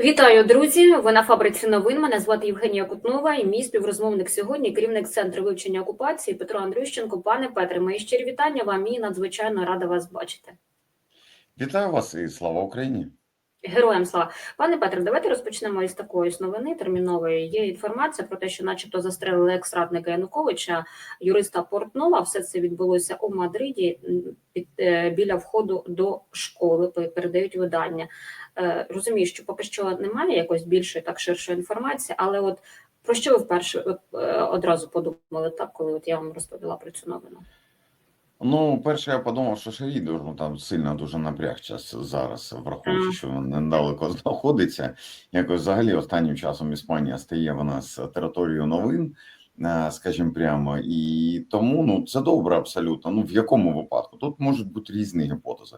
Вітаю, друзі! Ви на фабриці новин. Мене звати Євгенія Кутнова і мій співрозмовник сьогодні, керівник центру вивчення окупації Петро Андрющенко. Пане Петре, мої щирі вітання вам і надзвичайно рада вас бачити. Вітаю вас і слава Україні. Героям слава пане Петре, давайте розпочнемо із такої новини термінової. Є інформація про те, що, начебто, застрелили екс-радника Януковича, юриста Портнова. Все це відбулося у Мадриді під е, біля входу до школи. Передають видання. Е, Розумію, що поки що немає якось більшої так ширшої інформації, але от про що ви вперше е, одразу подумали так, коли от я вам розповіла про цю новину? Ну, перше, я подумав, що Шарій ну, там сильно дуже напряг час зараз, враховуючи, що він недалеко знаходиться. Якось взагалі останнім часом Іспанія стає в нас територією новин, е, скажімо прямо, і тому ну це добре абсолютно. Ну в якому випадку? Тут можуть бути різні гіпотези.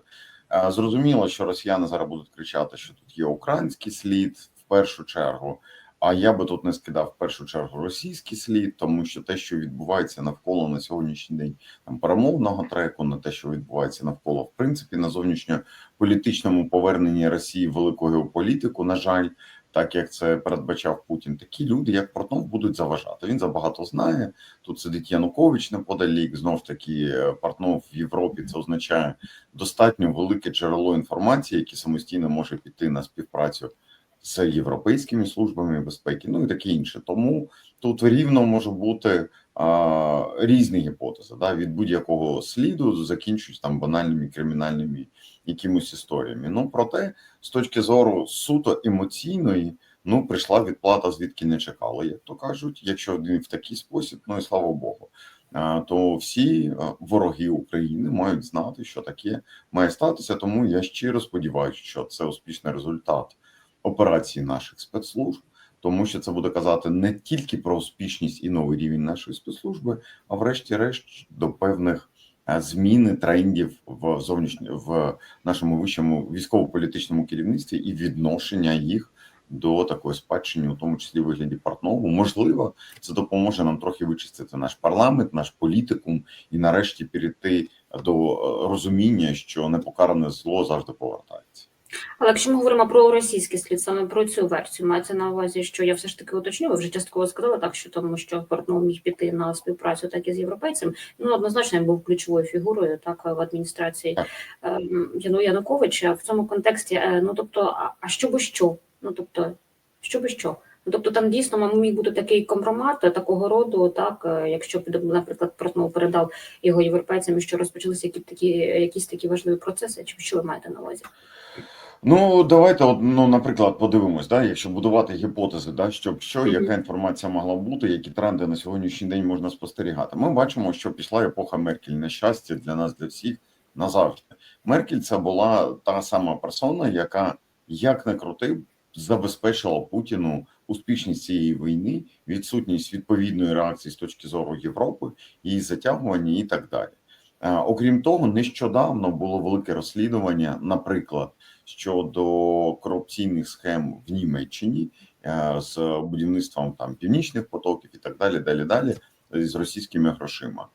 Е, Зрозуміло, що росіяни зараз будуть кричати, що тут є український слід в першу чергу. А я би тут не скидав в першу чергу російський слід, тому що те, що відбувається навколо на сьогоднішній день там перемовного треку, на те, що відбувається навколо, в принципі, на зовнішньополітичному поверненні Росії в велику геополітику, на жаль, так як це передбачав Путін, такі люди, як Портнов, будуть заважати. Він забагато знає. Тут сидить Янукович неподалік. Знов таки, е, Портнов в Європі це означає достатньо велике джерело інформації, яке самостійно може піти на співпрацю з європейськими службами безпеки, ну і таке інше. Тому тут рівно може бути а, різні гіпотези да, від будь-якого сліду, закінчують там банальними кримінальними якимось історіями. Ну проте, з точки зору суто емоційної, ну прийшла відплата, звідки не чекали, як то кажуть. Якщо він в такий спосіб, ну і слава Богу. То всі вороги України мають знати, що таке має статися. Тому я щиро сподіваюся, що це успішний результат операції наших спецслужб, тому що це буде казати не тільки про успішність і новий рівень нашої спецслужби, а врешті-решт до певних е, зміни трендів в зовнішньо в нашому вищому військово-політичному керівництві і відношення їх. До такої спадщини, у тому числі вигляді партнову, можливо, це допоможе нам трохи вичистити наш парламент, наш політикум, і нарешті перейти до е, розуміння, що непокаране зло завжди повертається. Але якщо ми говоримо про російський слід, саме про цю версію, мається на увазі, що я все ж таки уточню, ви вже частково сказали так, що тому, що Портнов міг піти на співпрацю, так і з європейцем. Ну однозначно він був ключовою фігурою так в адміністрації ем, Яну Януковича в цьому контексті. е, Ну тобто, а, що би що? Ну тобто, що би що? Ну, тобто там дійсно міг бути такий компромат такого роду, так е, якщо наприклад, Портнов передав його європейцям, і що розпочалися які такі якісь такі важливі процеси, чи що ви маєте на увазі? Ну, давайте, от, ну, наприклад, подивимось, да, якщо будувати гіпотези, да, щоб що, яка інформація могла бути, які тренди на сьогоднішній день можна спостерігати. Ми бачимо, що пішла епоха Меркель на щастя для нас, для всіх назавжди. Меркель це була та сама персона, яка як не крути, забезпечила Путіну успішність цієї війни, відсутність відповідної реакції з точки зору Європи, її затягування і так далі. Е, Окрім того, нещодавно було велике розслідування, наприклад, щодо корупційних схем в Німеччині е, з будівництвом там північних потоків і так далі, далі, далі з російськими грошима.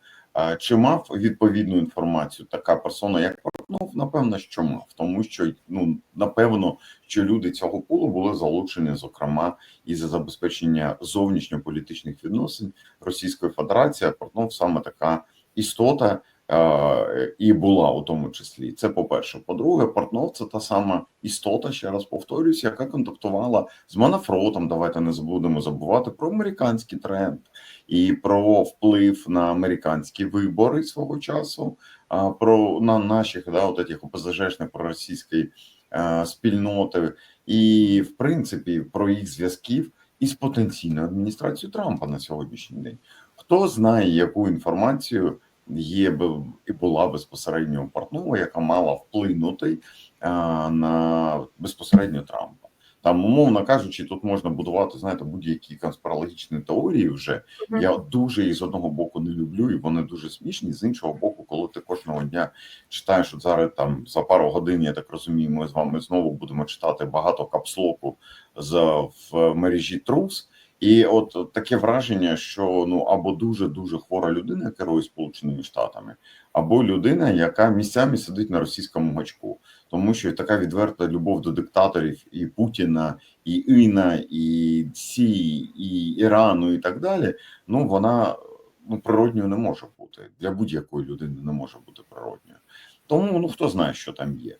Чи мав відповідну інформацію така персона, як Портнов? Напевно, що мав, тому що ну напевно, що люди цього пулу були залучені, зокрема, і за забезпечення зовнішньополітичних відносин Російської Федерації. Портнов саме така істота. І була у тому числі. Це по-перше. По-друге, Портнов це та сама істота, ще раз повторюсь, яка контактувала з Манафротом. Давайте не забудемо забувати про американський тренд і про вплив на американські вибори свого часу, про на наших да, от этих ОПЗЖшних проросійської спільноти, і в принципі про їх зв'язків із потенційною адміністрацією Трампа на сьогоднішній день. Хто знає, яку інформацію є і була безпосередньо у Портнова, яка мала вплинути на безпосередньо Трампа. Там, умовно кажучи, тут можна будувати, знаєте, будь-які конспірологічні теорії. Вже Мгм. я дуже їх з одного боку не люблю, і вони дуже смішні. З іншого боку, коли ти кожного дня читаєш, от зараз там за пару годин, я так розумію, ми з вами знову будемо читати багато капслоку з в мережі Трус. І от от таке враження, що ну або дуже дуже хвора людина керує Сполученими Штатами, або людина, яка місцями сидить на російському гачку, тому що така відверта любов до диктаторів і Путіна, і Іна, і Сі, і Ірану, і так далі. Ну вона ну природньою не може бути для будь-якої людини, не може бути природньою. Тому ну хто знає, що там є.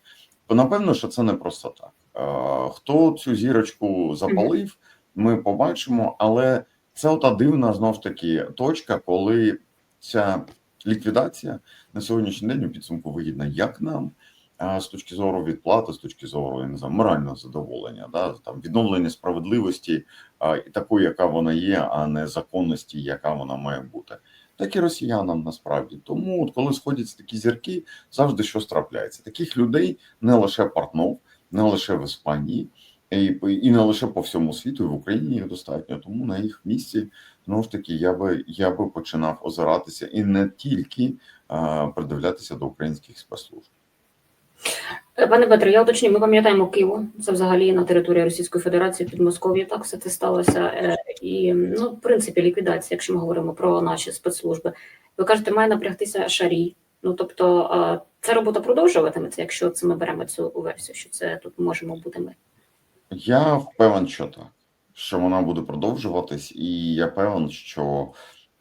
Напевно, що це не просто так. Е, Хто цю зірочку запалив, ми побачимо, але це ота дивна знов таки точка, коли ця ліквідація на сьогоднішній день у підсумку вигідна як нам. а З точки зору відплати, з точки зору я не знаю, морального задоволення, да там відновлення справедливості а, і такої, яка вона є, а не законності, яка вона має бути, так і росіянам насправді. Тому, от коли сходяться такі зірки, завжди щось трапляється. Таких людей не лише Портнов, не лише в Іспанії, і, і не лише по всьому світу, і в Україні їх достатньо. Тому на їх місці знову ж таки я би я би починав озиратися і не тільки а, придивлятися до українських спецслужб. Пане Петре, я уточню, ми пам'ятаємо Києву, це взагалі на території Російської Федерації під Москов'я, так все це сталося. Е, І ну, в принципі, ліквідація, якщо ми говоримо про наші спецслужби. Ви кажете, має напрягтися шарій. Ну тобто, е, ця робота продовжуватиметься, якщо це ми беремо цю версію, що це тут можемо бути ми. Я впевнен, що так, що вона буде продовжуватись, і я певен, що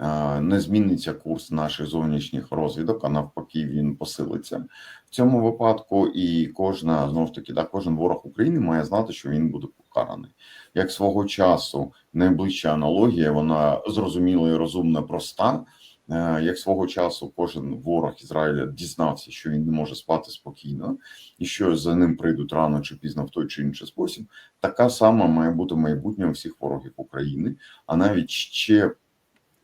е, не зміниться курс наших зовнішніх розвідок, а навпаки, він посилиться в цьому випадку. І кожна знову ж таки, да, кожен ворог України має знати, що він буде покараний. Як свого часу найближча аналогія, вона зрозуміла і розумна, проста. Е, Як свого часу кожен ворог Ізраїля дізнався, що він не може спати спокійно, і що за ним прийдуть рано чи пізно в той чи інший спосіб, така сама має бути майбутнє у всіх ворогів України, а навіть ще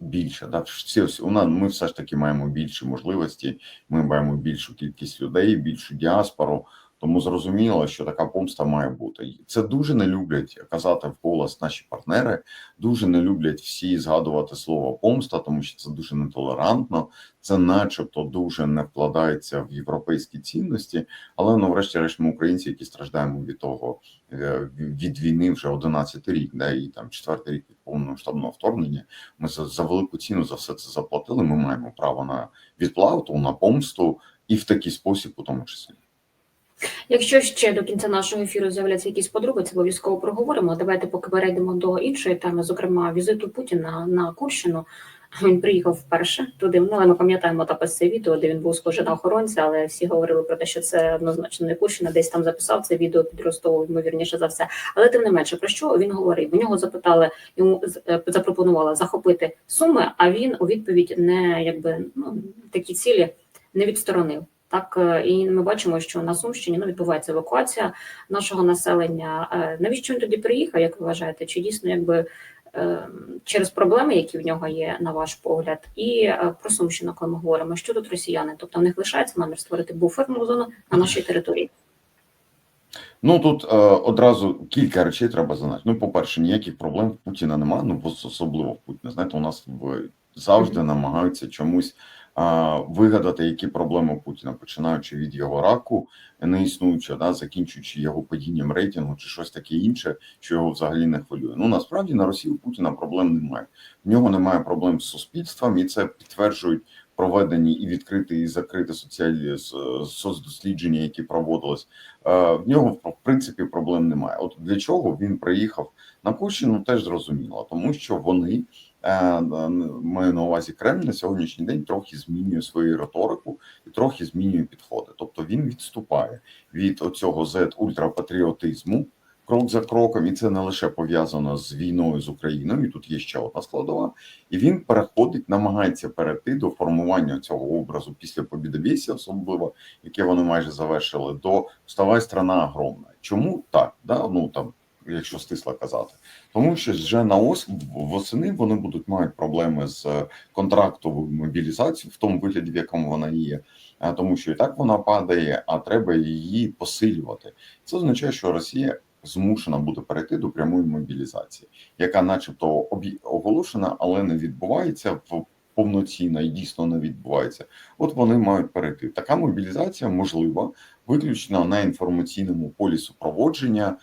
більше. Да? Всі, у нас, ми все ж таки маємо більші можливості, ми маємо більшу кількість людей, більшу діаспору. Тому зрозуміло, що така помста має бути. Це дуже не люблять казати вголос наші партнери. Дуже не люблять всі згадувати слово помста, тому що це дуже нетолерантно. Це, начебто, дуже не вкладається в європейські цінності. Але ну, врешті-решт, ми українці, які страждаємо від того е, від війни вже 11 рік, да, і там четвертий рік від повномасштабного вторгнення. Ми за, за велику ціну за все це заплатили. Ми маємо право на відплату, на помсту і в такий спосіб, у тому числі. Якщо ще до кінця нашого ефіру з'являться якісь подробиці, обов'язково проговоримо. Давайте поки перейдемо до іншої теми, зокрема візиту Путіна на Курщину. Він приїхав вперше туди. Ну, але ми пам'ятаємо також це відео, де він був схожий на охоронця, але всі говорили про те, що це однозначно не Курщина, десь там записав це відео під Ростовом, ймовірніше за все. Але тим не менше, про що він говорив? У нього запитали, йому е, запропонували захопити суми, а він у відповідь не якби ну такі цілі не відсторонив. Так е, і ми бачимо, що на Сумщині ну відбувається евакуація нашого населення. Е, Навіщо він тоді приїхав? Як ви вважаєте? Чи дійсно якби е, через проблеми, які в нього є, на ваш погляд, і про Сумщину, коли ми говоримо, що тут росіяни? Тобто в них лишається намір створити буферну зону на нашій території. Ну тут е, одразу кілька речей треба знати. Ну, по-перше, ніяких проблем в Путіна немає, ну ос- особливо в Путіна. Знаєте, у нас в завжди намагаються чомусь вигадати, які проблеми Путіна, починаючи від його раку, неіснуючого, да, закінчуючи його падінням рейтингу чи щось таке інше, що його взагалі не хвилює. Ну насправді на Росії у Путіна проблем немає. В нього немає проблем з суспільством, і це підтверджують проведені і відкриті, і закриті соціальні соцдослідження, які проводились. Е, В нього в принципі проблем немає. От для чого він приїхав на Курщину, теж зрозуміло, тому що вони е, маю на увазі Кремль на сьогоднішній день трохи змінює свою риторику і трохи змінює підходи. Тобто він відступає від оцього z ультрапатріотизму крок за кроком, і це не лише пов'язано з війною з Україною. Тут є ще одна складова, і він переходить, намагається перейти до формування цього образу після побідобєсія, особливо яке вони майже завершили, до вставай страна огромна. Чому так? Да? Ну там, якщо стисло казати, тому що вже на ос восени вони будуть мають проблеми з е, контрактовою мобілізацією в тому вигляді, в якому вона є. Тому, що і так вона падає, а треба її посилювати. Це означає, що Росія змушена буде перейти до прямої мобілізації, яка, начебто, оголошена, але не відбувається в повноцінно і дійсно не відбувається, от вони мають перейти. Така мобілізація можлива виключно на інформаційному полі супроводження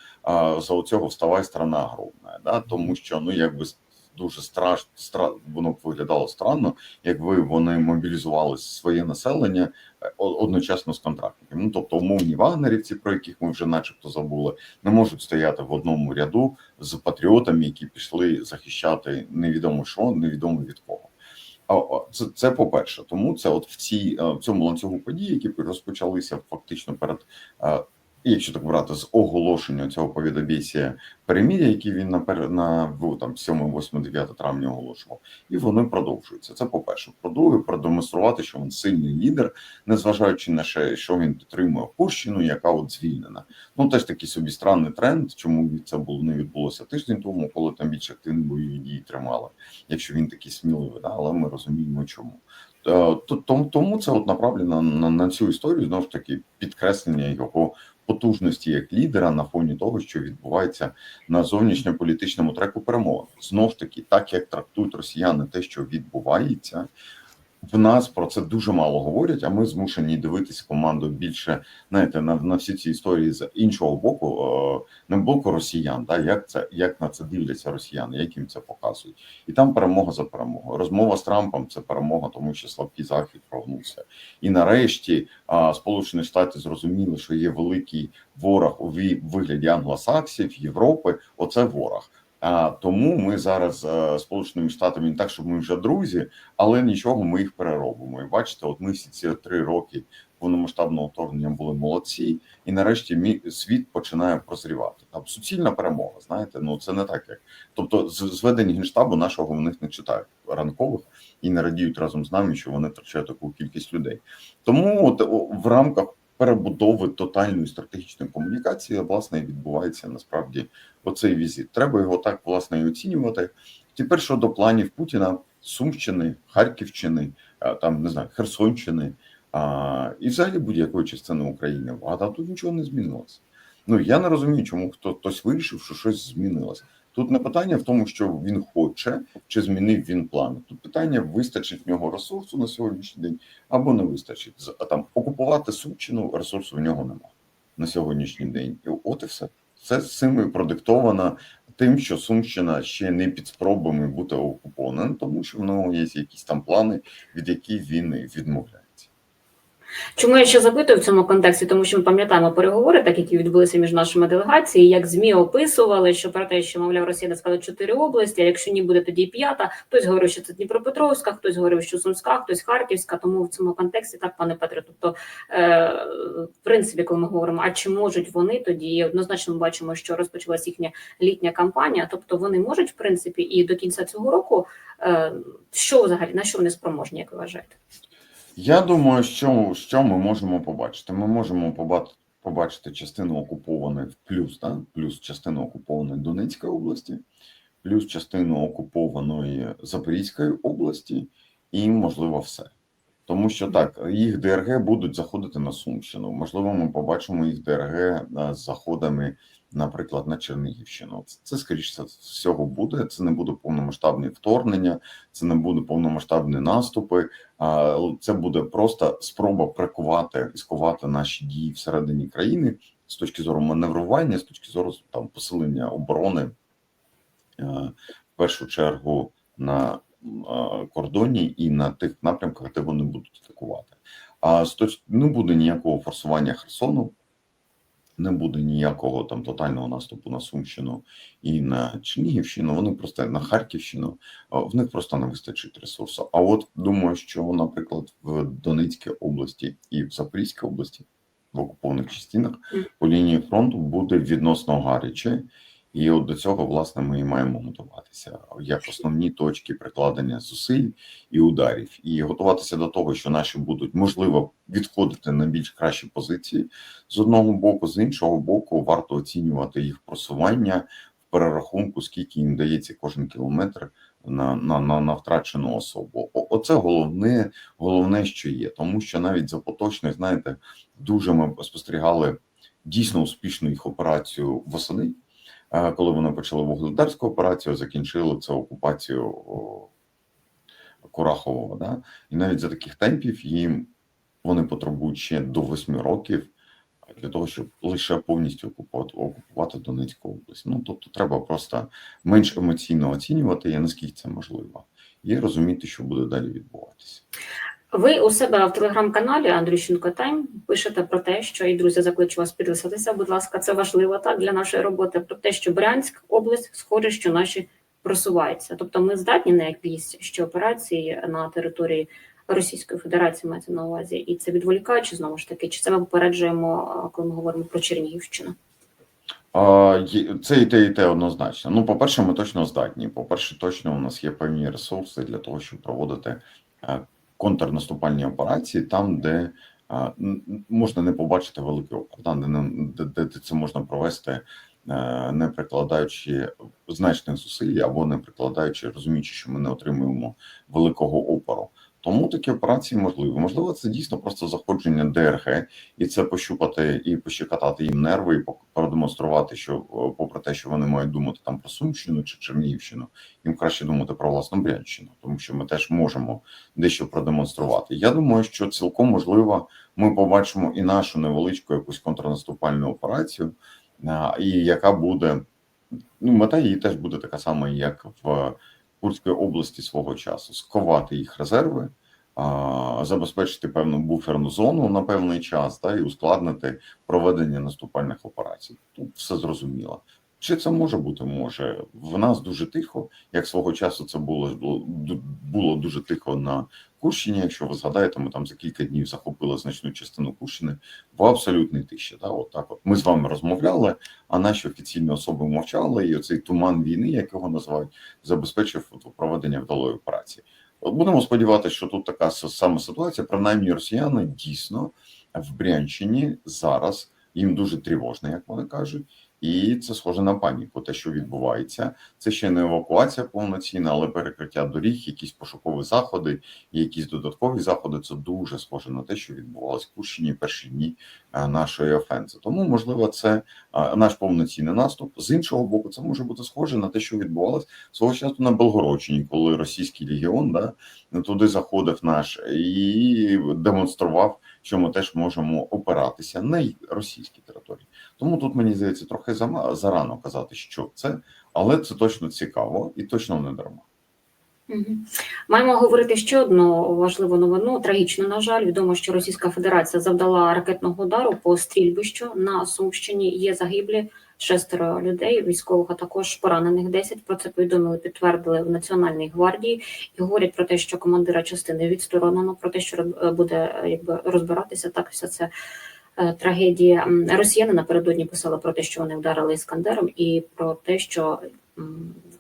за оцього вставай страна огромна, да? тому що ну якби дуже страшно стра... воно виглядало странно, якби вони мобілізували своє населення е, одночасно з контрактниками. Ну тобто умовні вагнерівці, про яких ми вже начебто забули, не можуть стояти в одному ряду з патріотами, які пішли захищати невідомо що, невідомо від кого. А це, це по-перше, тому це от в цій е, в цьому ланцюгу подій, які розпочалися фактично перед, е, якщо так брати з оголошення цього повідомісія перемір'я, які він на пер- на там 7, 8, 9 травня оголошував, і вони продовжуються. Це по-перше. По-друге, продемонструвати, що він сильний лідер, незважаючи на ще, що він підтримує Курщину, яка от звільнена. Ну теж такий собі странний тренд. Чому це було не відбулося тиждень тому, коли там більш активні бойові дії тримали, якщо він такий сміливий, да? але ми розуміємо, чому. Е, Тому, це от направлено на, на цю історію знову ж таки підкреслення його потужності як лідера на фоні того, що відбувається на зовнішньополітичному треку перемовин. Знов таки, так як трактують росіяни те, що відбувається. В нас про це дуже мало говорять, а ми змушені дивитися команду більше знаєте, на, на всі ці історії з іншого боку, е, не боку росіян, да, як це як на це дивляться росіяни, як їм це показують, і там перемога за перемогою. Розмова з Трампом це перемога, тому що слабкий захід прогнувся. І нарешті Сполучені Штати зрозуміли, що є великий ворог у вигляді англосаксів, Європи. Оце ворог. А тому ми зараз е, сполученими штатами не так, щоб ми вже друзі, але нічого, ми їх переробимо. І бачите, от ми всі ці три роки повномасштабного вторгнення були молодці, і нарешті мій світ починає прозрівати. Там суцільна перемога. Знаєте, ну це не так, як тобто, зведень генштабу нашого в них не читають ранкових і не радіють разом з нами, що вони втрачають таку кількість людей. Тому от в рамках перебудови тотальної стратегічної комунікації власне відбувається насправді оцей візит. Треба його так власне і оцінювати. Тепер щодо планів Путіна, Сумщини, Харківщини, там не знаю, Херсонщини а, і взагалі будь-якої частини України. А тут нічого не змінилося. Ну я не розумію, чому хто хтось вирішив, що щось змінилося. Тут не питання в тому, що він хоче, чи змінив він плани. Тут питання вистачить в нього ресурсу на сьогоднішній день або не вистачить. А там окупувати Сумщину ресурсу в нього немає на сьогоднішній день. І от і все. Це з цим продиктовано тим, що Сумщина ще не під спробами бути окупована, тому що в нього є якісь там плани, від яких він відмовляється. Чому я ще запитую в цьому контексті? Тому що ми пам'ятаємо переговори, так які відбулися між нашими делегаціями, як змі описували, що про те, що мовляв Росія сказала чотири області. А якщо ні буде тоді п'ята, хтось говорив, що це Дніпропетровська, хтось говорив, що Сумська, хтось Харківська. Тому в цьому контексті так, пане Петре. Тобто, е, в принципі, коли ми говоримо, а чи можуть вони тоді однозначно ми бачимо, що розпочалась їхня літня кампанія, тобто вони можуть в принципі і до кінця цього року. Е, що взагалі на що вони спроможні, як ви вважаєте? Я думаю, що, що ми можемо побачити? Ми можемо побачити. Частину окупованої в плюс, да? плюс частину окупованої Донецької області, плюс частину окупованої Запорізької області, і можливо все. Тому що так, їх ДРГ будуть заходити на Сумщину. Можливо, ми побачимо їх ДРГ е, з заходами, наприклад, на Чернігівщину. Це, це скоріше всього буде. Це не буде повномасштабне вторгнення, це не буде повномасштабні наступи. А це буде просто спроба прикувати і скувати наші дії всередині країни з точки зору маневрування, з точки зору там посилення оборони е, в першу чергу на кордоні і на тих напрямках, де вони будуть атакувати. А не буде ніякого форсування Херсону, не буде ніякого там тотального наступу на Сумщину і на Чернігівщину. Вони просто на Харківщину в них просто не вистачить ресурсу. А от думаю, що, наприклад, в Донецькій області і в Запорізькій області в окупованих частинах по лінії фронту буде відносно гаряче. І от до цього, власне, ми і маємо готуватися як основні точки прикладення зусиль і ударів, і готуватися до того, що наші будуть можливо відходити на більш кращі позиції з одного боку, з іншого боку, варто оцінювати їх просування в перерахунку, скільки їм дається кожен кілометр на, на, на, на втрачену особу. Оце головне, головне, що є, тому що навіть за поточних, знаєте, дуже ми спостерігали дійсно успішну їх операцію восени. Е, Коли вони почали вугледарську операцію, закінчили це окупацію Курахового, да? і навіть за таких темпів їм вони потребують ще до восьми років для того, щоб лише повністю окупувати, окупувати Донецьку область. Ну тобто, треба просто менш емоційно оцінювати, і наскільки це можливо, і розуміти, що буде далі відбуватися. Ви у себе в телеграм-каналі Андрющенко Тайм пишете про те, що і друзі, закличу вас підписатися. Будь ласка, це важливо так для нашої роботи. Про те, що Брянськ область схоже, що наші просуваються. Тобто, ми здатні на якісь ще операції на території Російської Федерації мається на увазі, і це відволікаючи знову ж таки, чи це ми попереджуємо, коли ми говоримо про Чернігівщину? Це і те, і те однозначно. Ну, по-перше, ми точно здатні. По-перше, точно у нас є певні ресурси для того, щоб проводити е, контрнаступальні операції там, де можна не побачити великий опір, там, де, не- де де це можна провести, е, не прикладаючи значних зусиль або не прикладаючи, розуміючи, що ми не отримуємо великого опору. Тому такі операції можливі. Можливо, це дійсно просто заходження ДРГ, і це пощупати і пощекотати їм нерви, і продемонструвати, що попри те, що вони мають думати там про Сумщину чи Чернігівщину, їм краще думати про власну Брянщину, тому що ми теж можемо дещо продемонструвати. Я думаю, що цілком можливо, ми побачимо і нашу невеличку якусь контрнаступальну операцію, і яка буде ну мета її теж буде така сама, як в Курської області свого часу: сковати їх резерви. Забезпечити певну буферну зону на певний час та і ускладнити проведення наступальних операцій. Тут все зрозуміло. Чи це може бути? Може в нас дуже тихо, як свого часу це було, було дуже тихо на Курщині. Якщо ви згадаєте, ми там за кілька днів захопили значну частину Курщини в абсолютній тиші. Та от так, от ми з вами розмовляли, а наші офіційні особи мовчали, і оцей туман війни, як його називають, забезпечив проведення вдалої операції. От будемо сподіватися, що тут така сама ситуація. Принаймні, росіяни дійсно в Брянщині зараз їм дуже тривожно, як вони кажуть. І це схоже на паніку. Те, що відбувається, це ще не евакуація повноцінна, але перекриття доріг, якісь пошукові заходи, якісь додаткові заходи. Це дуже схоже на те, що відбувалось в Курщині перші дні е, нашої офензи. Тому, можливо, це е, наш повноцінний наступ. З іншого боку, це може бути схоже на те, що відбувалось свого часу на Белгородчині, коли російський легіон да туди заходив наш і демонстрував, що ми теж можемо опиратися на російській території. Тому тут мені здається трохи зарано казати, що це, але це точно цікаво і точно не дарма. Маємо говорити ще одну важливу новину. Трагічно, на жаль, відомо, що Російська Федерація завдала ракетного удару по стрільбищу на Сумщині. Є загиблі шестеро людей, військових, а також поранених 10. Про це повідомили, підтвердили в Національній гвардії і говорять про те, що командира частини відсторонено, про те, що е, буде е, якби розбиратися. Так, вся це трагедія. Росіяни напередодні писали про те, що вони вдарили іскандером, і про те, що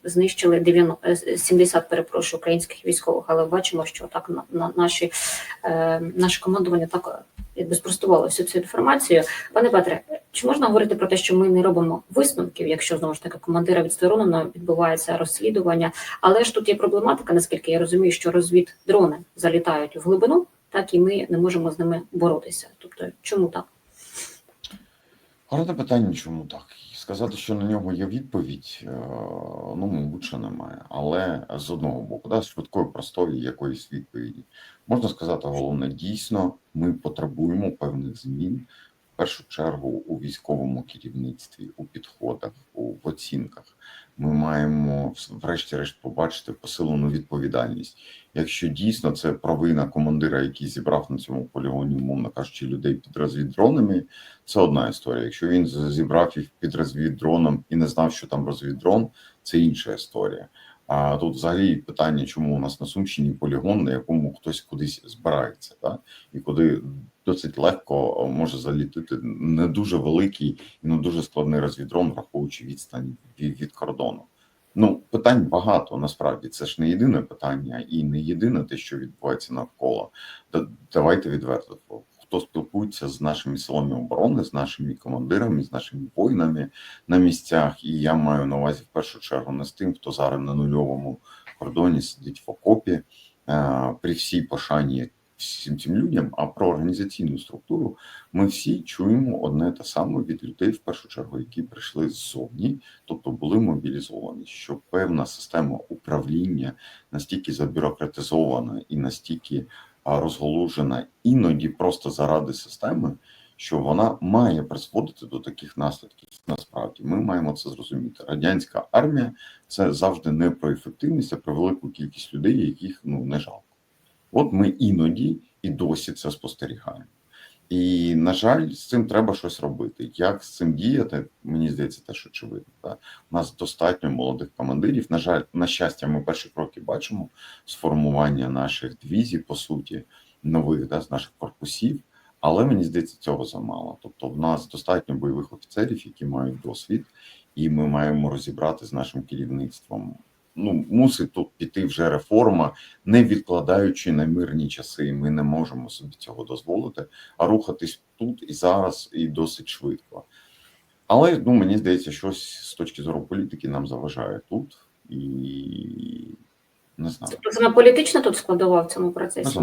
знищили 90, е, 70, перепрошую, українських військових, але бачимо, що так на, на наші е, наше командування так е, якби спростувало всю цю інформацію. Пане Петре, чи можна говорити про те, що ми не робимо висновків, якщо знову ж таки командира відсторонено, відбувається розслідування, але ж тут є проблематика, наскільки я розумію, що розвіддрони залітають в глибину, так і ми не можемо з ними боротися. Тобто, чому так? Гарне питання, чому так? Сказати, що на нього є відповідь, е, ну, мабуть, що немає. Але з одного боку, да, швидкої, простої якоїсь відповіді. Можна сказати, головне, дійсно, ми потребуємо певних змін, першу чергу у військовому керівництві, у підходах, у оцінках. Ми маємо врешті-решт побачити посилену відповідальність. Якщо дійсно це провина командира, який зібрав на цьому полігоні, умовно кажучи, людей під розвіддронами, це одна історія. Якщо він зібрав їх під розвіддроном і не знав, що там розвіддрон, це інша історія. А тут взагалі питання, чому у нас на Сумщині полігон, на якому хтось кудись збирається, так? і куди досить легко може залітити не дуже великий і не дуже складний розвіддрон, враховуючи відстань від, кордону. Ну, питань багато насправді це ж не єдине питання і не єдине те, що відбувається навколо. Да- Давайте відверто. Хто спілкується з нашими силами оборони, з нашими командирами, з нашими воїнами на місцях, і я маю на увазі в першу чергу не з тим, хто зараз на нульовому кордоні сидить в окопі, е, при всій пошані всім цим людям, а про організаційну структуру, ми всі чуємо одне те саме від людей, в першу чергу, які прийшли ззовні, тобто були мобілізовані, що певна система управління настільки забюрократизована і настільки розголужена іноді просто заради системи, що вона має призводити до таких наслідків. Насправді ми маємо це зрозуміти. Радянська армія це завжди не про ефективність, а про велику кількість людей, яких ну не жалко. От ми іноді і досі це спостерігаємо. І, на жаль, з цим треба щось робити. Як з цим діяти, мені здається, теж очевидно. Так? У нас достатньо молодих командирів. На жаль, на щастя, ми перші кроки бачимо сформування наших дивізій, по суті, нових да, з наших корпусів. Але мені здається, цього замало. Тобто, в нас достатньо бойових офіцерів, які мають досвід, і ми маємо розібрати з нашим керівництвом. Ну, мусить тут піти вже реформа, не відкладаючи на мирні часи. Ми не можемо собі цього дозволити, а рухатись тут і зараз, і досить швидко. Але ну мені здається, щось з точки зору політики нам заважає тут і не знаю. Тобто саме політична тут складова в цьому процесі.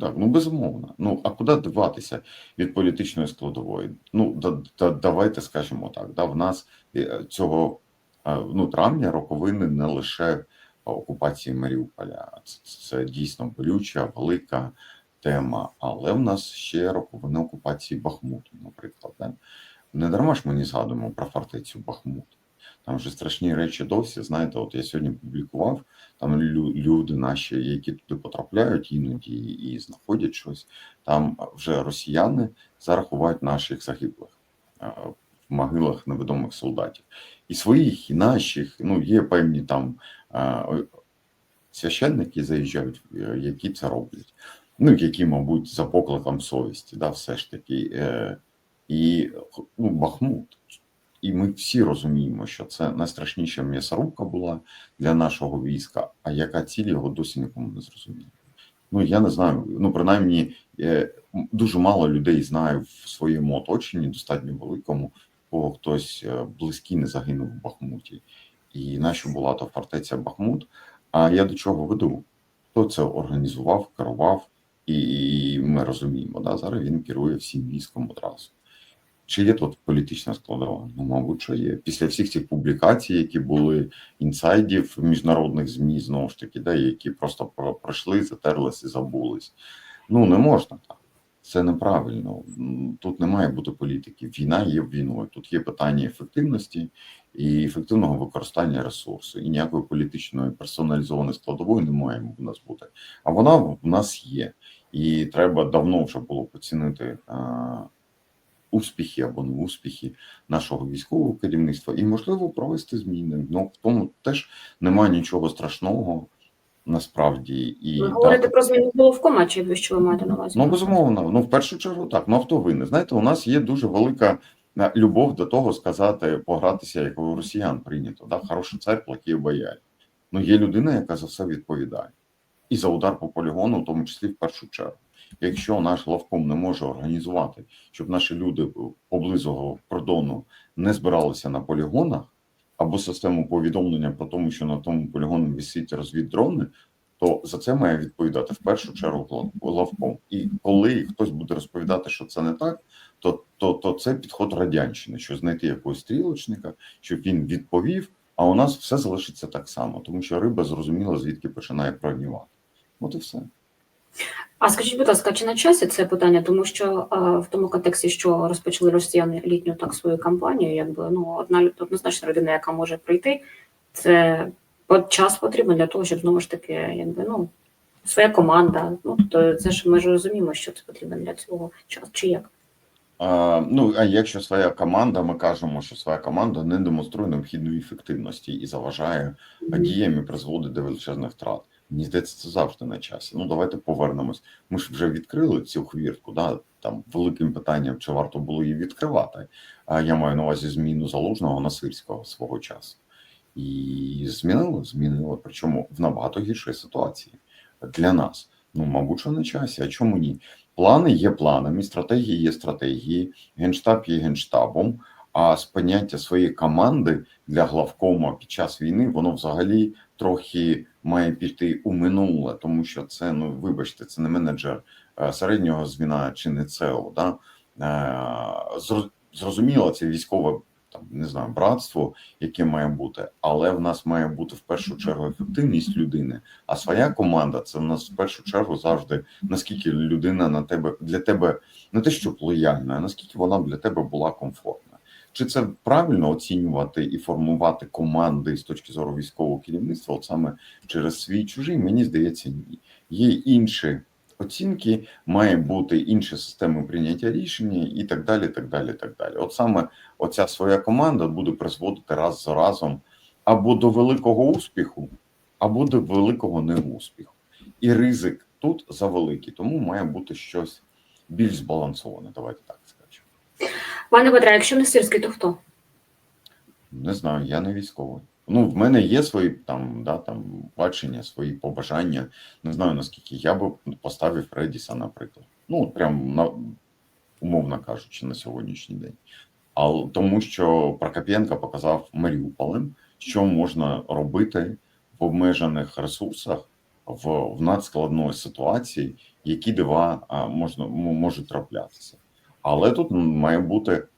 Так, ну безумовно. Ну а куди диватися від політичної складової? Ну да, да, давайте скажемо так. Да, в нас е, цього ну, травня роковини не лише окупації Маріуполя. Це, це дійсно болюча, велика тема. Але в нас ще роковини окупації Бахмуту, наприклад. Да? Не дарма ж ми не згадуємо про фортецю Бахмут. Там вже страшні речі досі. Знаєте, от я сьогодні публікував там лю- люди наші, які туди потрапляють іноді і знаходять щось. Там вже росіяни зарахувають наших загиблих в могилах невідомих солдатів. І своїх, і наших. Ну, є певні там священники заїжджають, е, які це роблять. Ну, які, мабуть, за покликом совісті, да, все ж таки. Е, І ну, Бахмут. І ми всі розуміємо, що це найстрашніша м'ясорубка була для нашого війська, а яка ціль його досі нікому не зрозуміла. Ну я не знаю. Ну принаймні е, дуже мало людей знаю в своєму оточенні, достатньо великому, кого хтось е, близький не загинув в Бахмуті. І нащо була то фортеця Бахмут? А я до чого веду? Хто це організував, керував, і ми розуміємо, да, зараз він керує всім військом одразу. Чи є тут політична складова? Ну, мабуть, що є. Після всіх цих публікацій, які були інсайдів міжнародних ЗМІ, знову ж таки, да, які просто пройшли, затерлись і забулись. Ну, не можна так. Це неправильно. Тут не має бути політики. Війна є війною. Тут є питання ефективності і ефективного використання ресурсу. І ніякої політичної персоналізованої складової не має в нас бути. А вона в нас є. І треба давно вже було поцінити. а, успіхи або не успіхи нашого військового керівництва, і можливо провести зміни. Ну в тому теж немає нічого страшного насправді і Ви говорите про зміну головкома, чи ви що ви маєте на увазі? Ну, безумовно, ну в першу чергу так. Ну а хто винен? Знаєте, у нас є дуже велика е, любов до того сказати, погратися, як у росіян прийнято. Да? Хороший цар, плохі боярі. Ну, є людина, яка за все відповідає. І за удар по полігону, в тому числі в першу чергу. Якщо наш главком не може організувати, щоб наші люди поблизу кордону не збиралися на полігонах, або систему повідомлення про тому, що на тому полігоні висить розвіддрони, то за це має відповідати в першу чергу главком. І коли хтось буде розповідати, що це не так, то, то, то це підход радянщини, що знайти якогось стрілочника, щоб він відповів, а у нас все залишиться так само, тому що риба зрозуміла, звідки починає прогнівати. От і все. А скажіть, будь ласка, чи на часі це питання? Тому що е, в тому контексті, що розпочали росіяни літню так свою кампанію, якби ну одна однозначно людина, яка може прийти, це от час потрібен для того, щоб знову ж таки, якби ну своя команда. Ну тобто, це ж ми ж розуміємо, що це потрібно для цього часу. Чи як? А, ну, а якщо своя команда, ми кажемо, що своя команда не демонструє необхідної ефективності і заважає діям і призводить до величезних втрат. Мені здається, це завжди на часі. Ну давайте повернемось. Ми ж вже відкрили цю хвіртку. Да? Там великим питанням, чи варто було її відкривати. А я маю на увазі зміну залужного на сирського свого часу. І змінили, змінили. Причому в набагато гіршій ситуації для нас. Ну, мабуть, що на часі. А чому ні? Плани є планами, стратегії є стратегії, генштаб є генштабом. А з поняття своєї команди для главкома під час війни воно взагалі трохи має піти у минуле, тому що це, ну вибачте, це не менеджер е, середнього звіна чи не ЦЕО. Да? Е, зро- Зрозуміло, це військове там не знаю, братство, яке має бути, але в нас має бути в першу чергу ефективність людини. А своя команда це в нас в першу чергу завжди наскільки людина на тебе для тебе не те, що лояльна, а наскільки вона для тебе була комфортна. Чи це правильно оцінювати і формувати команди з точки зору військового керівництва, от саме через свій чужий? Мені здається, ні. Є інші оцінки, має бути інші системи прийняття рішення і так далі. так далі, так далі. От саме оця своя команда буде призводити раз за разом або до великого успіху, або до великого неуспіху. І ризик тут завеликий, тому має бути щось більш збалансоване. Давайте так. Пане Петре, якщо не сирський, то хто? Не знаю, я не військовий. Ну, в мене є свої там, да, там бачення, свої побажання. Не знаю наскільки я би поставив Редіса, наприклад. Ну, прям на умовно кажучи, на сьогоднішній день. Але тому, що Прокопенко показав Маріуполем, що можна робити в обмежених ресурсах в, в надскладної ситуації, які дива а, можна можуть траплятися. Але тут має бути,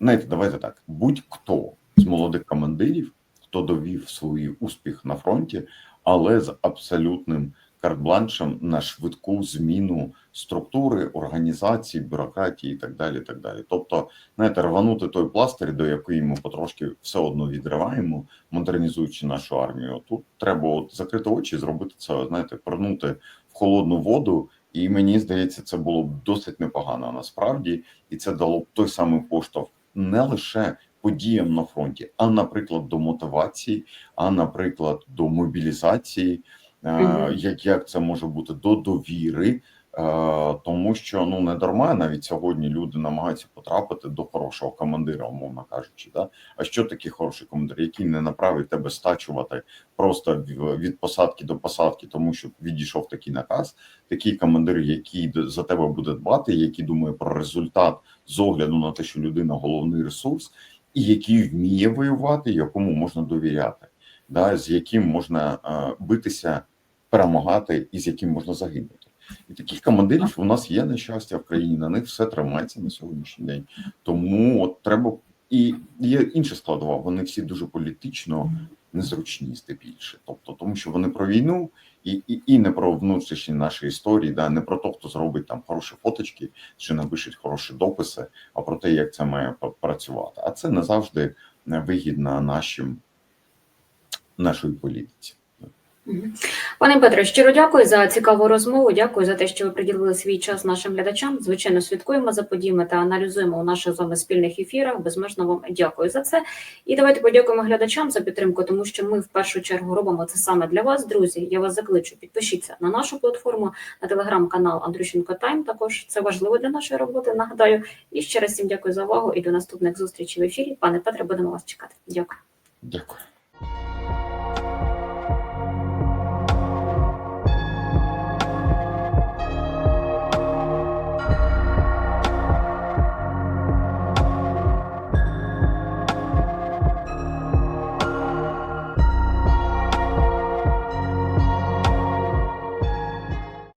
знаєте, давайте так: будь-хто з молодих командирів, хто довів свій успіх на фронті, але з абсолютним карт-бланшем на швидку зміну структури, організації, бюрократії і так далі. так далі. Тобто, знаєте, рванути той пластир, до якої ми потрошки все одно відриваємо, модернізуючи нашу армію. Тут треба от закрити очі, зробити це, знаєте, пирнути в холодну воду. І мені здається, це було б досить непогано насправді, і це дало б той самий поштовх не лише подіям на фронті, а, наприклад, до мотивації, а, наприклад, до мобілізації, mm -hmm. як, як це може бути до довіри. Е, Тому що ну не дарма навіть сьогодні люди намагаються потрапити до хорошого командира, умовно кажучи. Да? А що таке хороший командир, який не направить тебе стачувати просто від посадки до посадки, тому що відійшов такий наказ, такий командир, який за тебе буде дбати, який думає про результат з огляду на те, що людина головний ресурс, і який вміє воювати, якому можна довіряти, да? з яким можна е, битися, перемагати, і з яким можна загинути. І таких командирів у нас є на щастя в країні. На них все тримається на сьогоднішній день. Тому от треба і є інша складова. Вони всі дуже політично незручні здебільше. Тобто, тому що вони про війну і, і, і не про внутрішні наші історії, да не про те, хто зробить там хороші фоточки чи напишуть хороші дописи, а про те, як це має працювати. А це не завжди вигідно нашим нашої політиці. Пане Петре, щиро дякую за цікаву розмову. Дякую за те, що ви приділили свій час нашим глядачам. Звичайно, слідкуємо за подіями та аналізуємо у наших з вами спільних ефірах. Безмежно вам дякую за це. І давайте подякуємо глядачам за підтримку, тому що ми в першу чергу робимо це саме для вас, друзі. Я вас закличу. Підпишіться на нашу платформу, на телеграм-канал Андрющенко Тайм. Також це важливо для нашої роботи. Нагадаю. І ще раз всім дякую за увагу і до наступних зустрічей в ефірі. Пане Петре, будемо вас чекати. Дякую. Дякую.